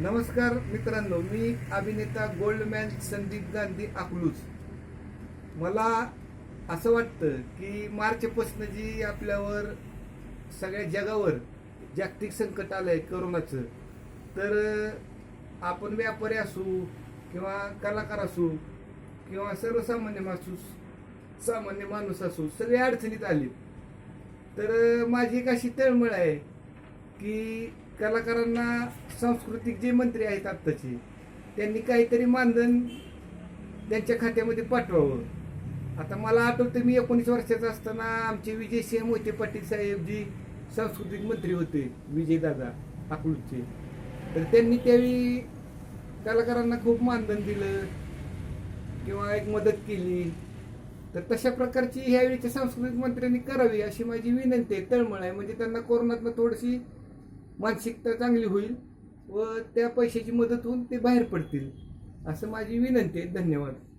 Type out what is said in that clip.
नमस्कार मित्रांनो मी अभिनेता गोल्डमॅन संदीप गांधी अकलूज. मला असं वाटतं की मार्चपासून जी आपल्यावर सगळ्या जगावर जागतिक संकट आलं आहे करोनाचं तर आपण व्यापारी असू किंवा कलाकार असू किंवा सर्वसामान्य माणूस सामान्य माणूस असू सगळे अडचणीत आले तर माझी एक अशी तळमळ आहे की कलाकारांना सांस्कृतिक जे मंत्री आहेत आत्ताचे त्यांनी काहीतरी मानधन त्यांच्या खात्यामध्ये पाठवावं. आता मला आठवतं मी एकोणीस वर्षाचा असताना आमचे विजय सिंह मोहिते पाटील साहेब जी सांस्कृतिक मंत्री होते विजयदादा अकलूजचे. तर त्यांनी त्यावेळी कलाकारांना खूप मानधन दिलं किंवा एक मदत केली. तर तशा प्रकारची ह्यावेळीच्या सांस्कृतिक मंत्र्यांनी करावी अशी माझी विनंती आहे तळमळ आहे. म्हणजे त्यांना कोरोनातनं थोडीशी मानसिकता चांगली होईल व त्या पैशाची मदत होऊन ते बाहेर पडतील. असं माझी विनंती आहे. धन्यवाद.